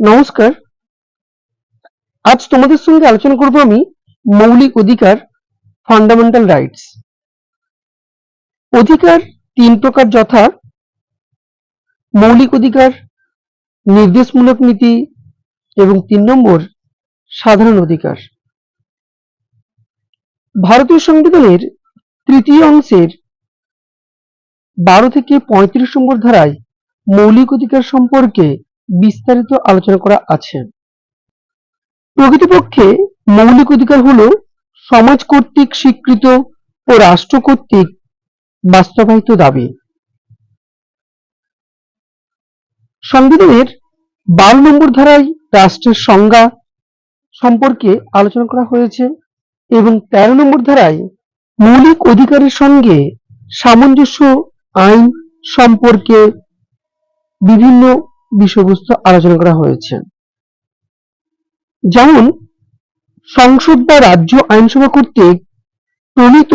নমস্কার। আজ তোমাদের সঙ্গে আলোচনা করব আমি মৌলিক অধিকার ফান্ডামেন্টাল রাইটস অধিকার তিন প্রকার যথা। মৌলিক অধিকার, নির্দেশমূলক নীতি এবং তিন নম্বর সাধারণ অধিকার। ভারতীয় সংবিধানের তৃতীয় অংশের বারো থেকে পঁয়ত্রিশ নম্বর ধারায় মৌলিক অধিকার সম্পর্কে বিস্তারিত আলোচনা করা আছে। প্রকৃতপক্ষে মৌলিক অধিকার হল সমাজ কর্তৃক স্বীকৃত ও রাষ্ট্র কর্তৃক বাস্তবায়িত দাবি। সংবিধানের বারো নম্বর ধারায় রাষ্ট্রের সংজ্ঞা সম্পর্কে আলোচনা করা হয়েছে এবং তেরো নম্বর ধারায় মৌলিক অধিকারের সঙ্গে সামঞ্জস্য আইন সম্পর্কে বিভিন্ন বিষয়বস্তু আলোচনা করা হয়েছে। যেমন, সংসদ বা রাজ্য আইনসভা কর্তৃক প্রণীত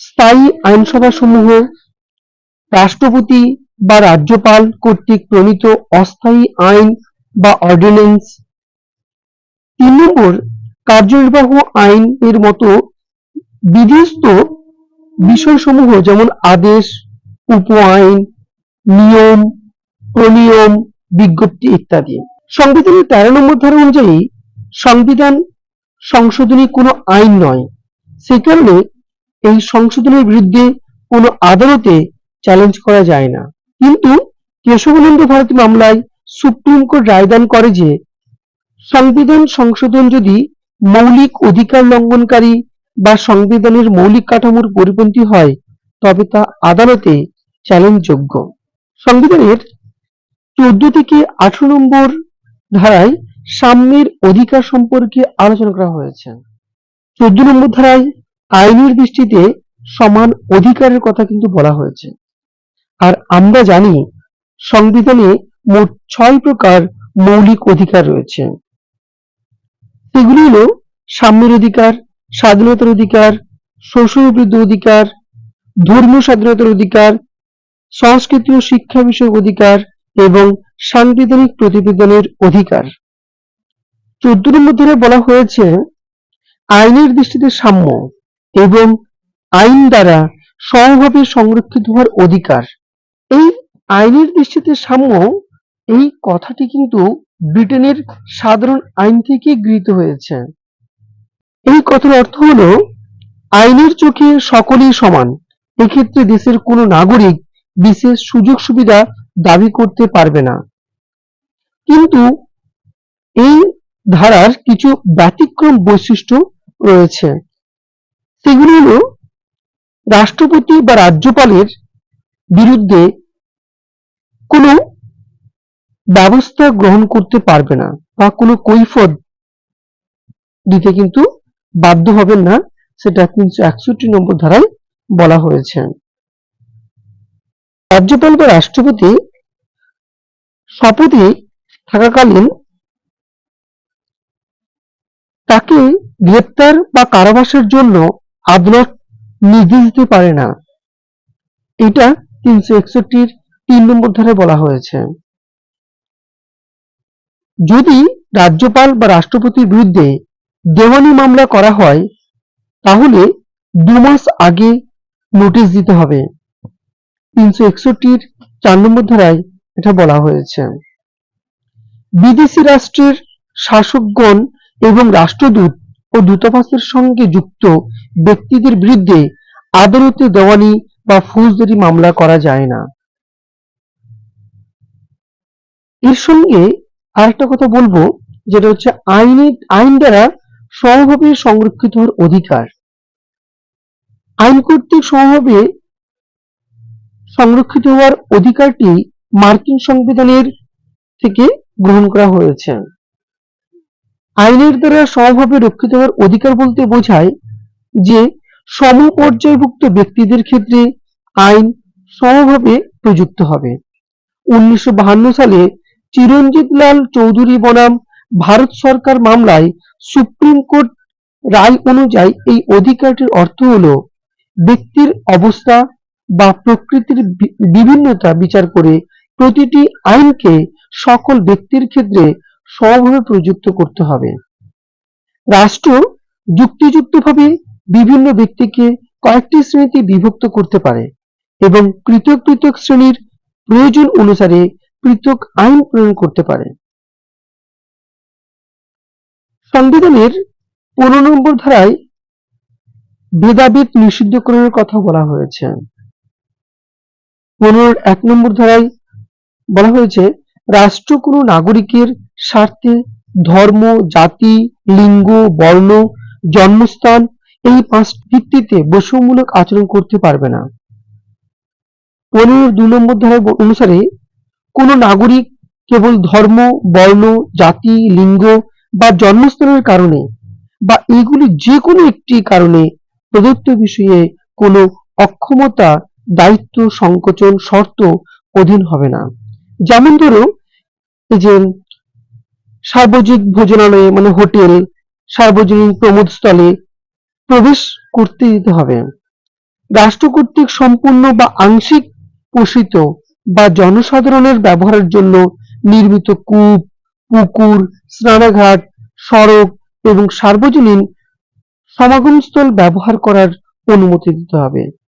স্থায়ী আইনসভা সমূহ রাষ্ট্রপতি বা রাজ্যপাল কর্তৃক প্রণীত অস্থায়ী আইন বা অর্ডিন্যান্স। তিন নম্বর, কার্যনির্বাহ আইন এর মতো বিধিস্থ বিষয়সমূহ যেমন আদেশ, উপ আইন, নিয়ম প্রনিয়ম বিজ্ঞপ্তি ইত্যাদি। সংবিধানের তেরো নম্বর ধারা অনুযায়ী সংবিধান সংশোধনী কোনো আইন নয়। সে কারণে এই সংশোধনের বিরুদ্ধে কোনো আদালতে চ্যালেঞ্জ করা যায় না। কিন্তু কেশবানন্দ ভারতী মামলায় সুপ্রিম কোর্ট রায়দান করে যে, সংবিধান সংশোধন যদি মৌলিক অধিকার লঙ্ঘনকারী বা সংবিধানের মৌলিক কাঠামোর পরিপন্থী হয়, তবে তা আদালতে চ্যালেঞ্জযোগ্য সংবিধানের চোদ্দ থেকে আঠারো নম্বর ধারায় সাম্যের অধিকার সম্পর্কে আলোচনা করা হয়েছে। চোদ্দ নম্বর ধারায় আইনের দৃষ্টিতে সমান অধিকারের কথা কিন্তু বলা হয়েছে। আর আমরা জানি সংবিধানে মোট ছয় প্রকার মৌলিক অধিকার রয়েছে। সেগুলি হল সাম্যের অধিকার, স্বাধীনতার অধিকার শোষণবিরুদ্ধ অধিকার, ধর্মীয় স্বাধীনতার অধিকার, সংস্কৃতি ও শিক্ষা বিষয়ক অধিকার এবং সাংবিধানিক প্রতিবেদনের অধিকার। চোদ্দ নম্বর ধারে বলা হয়েছে, আইনের দৃষ্টিতে সাম্য এবং আইন দ্বারা সমভাবে সংরক্ষিত হওয়ার অধিকার। এই আইনের দৃষ্টিতে সাম্য, এই কথাটি কিন্তু ব্রিটেনের সাধারণ আইন থেকে গৃহীত হয়েছে। এই কথার অর্থ হলো, আইনের চোখে সকলেই সমান। এক্ষেত্রে দেশের কোনো নাগরিক বিশেষ সুযোগ সুবিধা দাবি করতে পারবে না। কিন্তু এই ধারার কিছু ব্যতিক্রম বৈশিষ্ট্য রয়েছে। সেগুলি হল, রাষ্ট্রপতি বা রাজ্যপালের বিরুদ্ধে কোনো ব্যবস্থা গ্রহণ করতে পারবে না বা কোনো কৈফত দিতে কিন্তু বাধ্য হবেন না, সেটা তিনশো একষট্টি নম্বর ধারায় বলা হয়েছে। রাজ্যপাল বা রাষ্ট্রপতি শপথে থাকাকালীন তাকে গ্রেপ্তার বা কারাবাসের জন্য আদালত নির্দেশ দিতে পারে না। এটা তিনশো একষট্টির তিন নম্বর ধারে বলা হয়েছে। যদি রাজ্যপাল বা রাষ্ট্রপতির বিরুদ্ধে দেওয়ানি মামলা করা হয়, তাহলে দু মাস আগে নোটিশ দিতে হবে। তিনশো একষট্টির চার নম্বর ধারায় এটা বলা হয়েছে। বিদেশি রাষ্ট্রের শাসকগণ এবং রাষ্ট্রদূত ও দূতাবাসের সঙ্গে যুক্ত ব্যক্তিদের বিরুদ্ধে আদালতে দেওয়ানি বা ফৌজদারি মামলা করা যায় না। এর সঙ্গে আরেকটা কথা বলব, যেটা হচ্ছে আইনে, আইন দ্বারা সমভাবে সংরক্ষিত অধিকার। আইন কর্তৃক সমভাবে সংরক্ষিত হওয়ার অধিকারটি মার্কিন সংবিধানের থেকে গ্রহণ করা হয়েছে। আইনের দ্বারা সমভাবে রক্ষিত হওয়ার অধিকার বলতে বোঝায় যে সমপর্যায়ভুক্ত ব্যক্তিদের ক্ষেত্রে আইন সমভাবে প্রযুক্ত হবে। উনিশশো সালে চিরঞ্জিত লাল চৌধুরী বনাম ভারত সরকার মামলায় সুপ্রিম কোর্ট রায় অনুযায়ী এই অধিকারটির অর্থ হল, ব্যক্তির অবস্থা বা প্রকৃতির বিভিন্নতা বিচার করে প্রতিটি আইনকে সকল ব্যক্তির ক্ষেত্রে সমভাবে প্রযুক্ত করতে হবে। রাষ্ট্র যুক্তিযুক্তভাবে বিভিন্ন ব্যক্তিকে কয়েকটি শ্রেণীতে বিভক্ত করতে পারে এবং পৃথক পৃথক শ্রেণির প্রয়োজন অনুসারে পৃথক আইন প্রয়োগ করতে পারে। সংবিধানের পনেরো নম্বর ধারায় ভেদাভেদ নিষিদ্ধকরণের কথা বলা হয়েছে। পনেরোর এক নম্বর ধারায় বলা হয়েছে, রাষ্ট্র কোনো নাগরিকের স্বার্থে ধর্ম, জাতি, লিঙ্গ, বর্ণ, জন্মস্থান এই পাঁচ ভিত্তিতে বৈষম্যমূলক আচরণ করতে পারবে না। পনেরোর দুই নম্বর ধারা অনুসারে কোনো নাগরিক কেবল ধর্ম, বর্ণ, জাতি, লিঙ্গ বা জন্মস্থানের কারণে বা এগুলি যে কোনো একটি কারণে প্রদত্ত বিষয়ে কোনো অক্ষমতা দায়িত্ব, সংকোচন, শর্ত অধীন হবে না। যেমন ধরো এই যে সার্বজনিক ভোজনালয়ে মানে হোটেল, সার্বজনীন প্রমোদস্থলে প্রবেশ করতে দিতে হবে। রাষ্ট্র কর্তৃক সম্পূর্ণ বা আংশিক পোষিত বা জনসাধারণের ব্যবহারের জন্য নির্মিত কূপ, পুকুর, স্নানাঘাট, সড়ক এবং সার্বজনীন সমাগমস্থল ব্যবহার করার অনুমতি দিতে হবে।